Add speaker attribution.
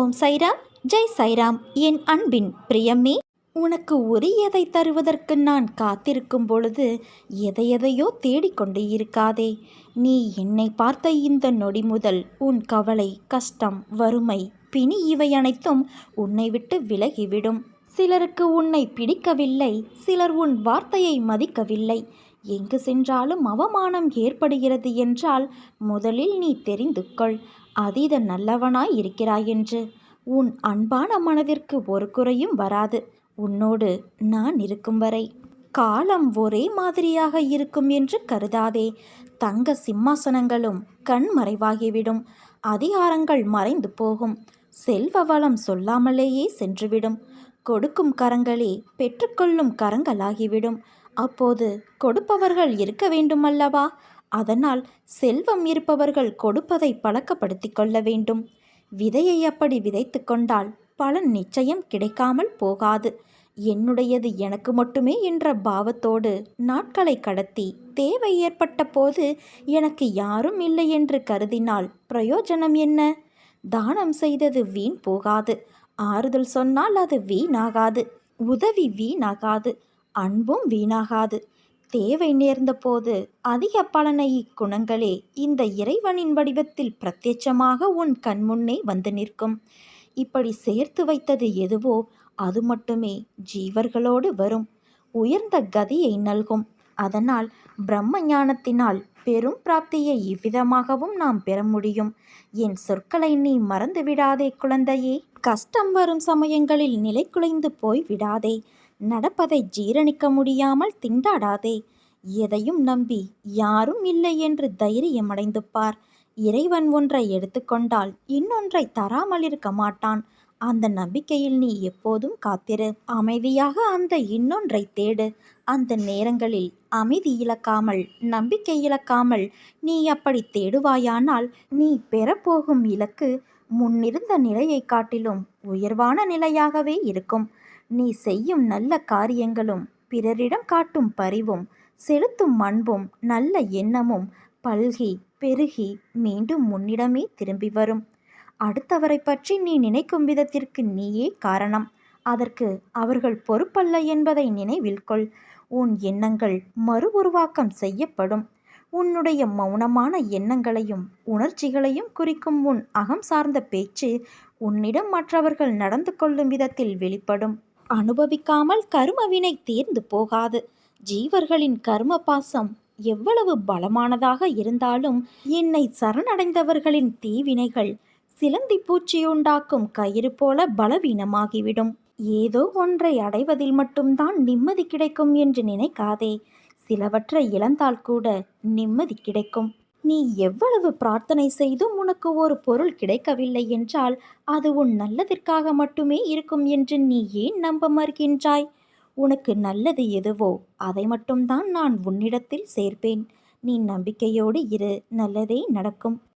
Speaker 1: ஓம் சைராம் ஜெய் சைராம். என் அன்பின் பிரியமே உனக்கு உரியதை தருவதற்கு நான் காத்திருக்கும் பொழுது எதையெதையோ தேடிக்கொண்டு இருக்காதே. நீ என்னை பார்த்த இந்த நொடி முதல் உன் கவலை கஷ்டம் வறுமை பிணி இவை அனைத்தும் உன்னை விட்டு விலகிவிடும். சிலருக்கு உன்னை பிடிக்கவில்லை சிலர் உன் வார்த்தையை மதிக்கவில்லை. எங்கு சென்றாலும் அவமானம் ஏற்படுகிறது என்றால் முதலில் நீ தெரிந்து கொள். அதீத நல்லவனாய் இருக்கிறாய் என்று. உன் அன்பான மனதிற்கு ஒரு குறையும் வராது. உன்னோடு நான் இருக்கும் வரை. காலம் ஒரே மாதிரியாக இருக்கும் என்று கருதாதே. தங்க சிம்மாசனங்களும் கண் மறைவாகிவிடும். அதிகாரங்கள் மறைந்து போகும். செல்வ வளம் சொல்லாமலேயே சென்றுவிடும். கொடுக்கும் கரங்களே பெற்றுக்கொள்ளும் கரங்களாகிவிடும். அப்போது கொடுப்பவர்கள் இருக்க வேண்டுமல்லவா? அதனால் செல்வம் இருப்பவர்கள் கொடுப்பதை பழக்கப்படுத்தி கொள்ள வேண்டும். விதையை அப்படி விதைத்து கொண்டால் பலன் நிச்சயம் கிடைக்காமல் போகாது. என்னுடையது எனக்கு மட்டுமே என்ற பாவத்தோடு நாட்களை கடத்தி தேவை ஏற்பட்ட போது எனக்கு யாரும் இல்லை என்று கருதினால் பிரயோஜனம் என்ன? தானம் செய்தது வீண் போகாது. ஆறுதல் சொன்னால் அது வீணாகாது. உதவி வீணாகாது. அன்பும் வீணாகாது. தேவை நேர்ந்த போது அதிக பலனை இக்குணங்களே இந்த இறைவனின் வடிவத்தில் பிரத்யட்சமாக உன் கண்முன்னே வந்து நிற்கும். இப்படி சேர்த்து வைத்தது எதுவோ அது மட்டுமே ஜீவர்களோடு வரும். உயர்ந்த கதியை நல்கும். அதனால் பிரம்ம ஞானத்தினால் பெரும் பிராப்தியை இவ்விதமாகவும் நாம் பெற முடியும். என் சொற்களை நீ மறந்து விடாதே குழந்தையே. கஷ்டம் வரும் சமயங்களில் நிலை குலைந்து போய் விடாதே. நடப்பதை ஜீரணிக்க முடியாமல் திண்டாடாதே. எதையும் நம்பி யாரும் இல்லை என்று தைரியம் அடைந்து பார் இறைவன் ஒன்றை எடுத்துக்கொண்டால் இன்னொன்றை தராமல் இருக்க மாட்டான். அந்த நம்பிக்கையில் நீ எப்போதும் காத்திரு. அமைதியாக அந்த இன்னொன்றை தேடு. அந்த நேரங்களில் அமைதி இழக்காமல் நம்பிக்கை இழக்காமல் நீ அப்படி தேடுவாயானால் நீ பெறப்போகும் இலக்கு முன்னிருந்த நிலையை காட்டிலும் உயர்வான நிலையாகவே இருக்கும். நீ செய்யும் நல்ல காரியங்களும் பிறரிடம் காட்டும் பரிவும் செலுத்தும் அன்பும் நல்ல எண்ணமும் பல்கி பெருகி மீண்டும் முன்னிடமே திரும்பி வரும். அடுத்தவரை பற்றி நீ நினைக்கும் விதத்திற்கு நீயே காரணம். அதற்கு அவர்கள் பொறுப்பல்ல என்பதை நினைவில் கொள். உன் எண்ணங்கள் மறு உருவாக்கம் செய்யப்படும். உன்னுடைய மௌனமான எண்ணங்களையும் உணர்ச்சிகளையும் குறிக்கும் உன் அகம் சார்ந்த பேச்சு உன்னிடம் மற்றவர்கள் நடந்து கொள்ளும் விதத்தில் வெளிப்படும். அனுபவிக்காமல் கருமவினை தீர்ந்து போகாது. ஜீவர்களின் கர்ம பாசம் எவ்வளவு பலமானதாக இருந்தாலும் என்னை சரணடைந்தவர்களின் தீவினைகள் சிலந்தி பூச்சியுண்டாக்கும் கயிறு போல பலவீனமாகிவிடும். ஏதோ ஒன்றை அடைவதில் மட்டும்தான் நிம்மதி கிடைக்கும் என்று நினைக்காதே. சிலவற்றை இழந்தால் கூட நிம்மதி கிடைக்கும். நீ எவ்வளவு பிரார்த்தனை செய்தும் உனக்கு ஒரு பொருள் கிடைக்கவில்லை என்றால் அது உன் நல்லதிற்காக மட்டுமே இருக்கும் என்று நீ ஏன் நம்ப மறுக்கின்றாய்? உனக்கு நல்லது எதுவோ அதை மட்டும்தான் நான் உன்னிடத்தில் சேர்ப்பேன். நீ நம்பிக்கையோடு இரு நல்லதே நடக்கும்.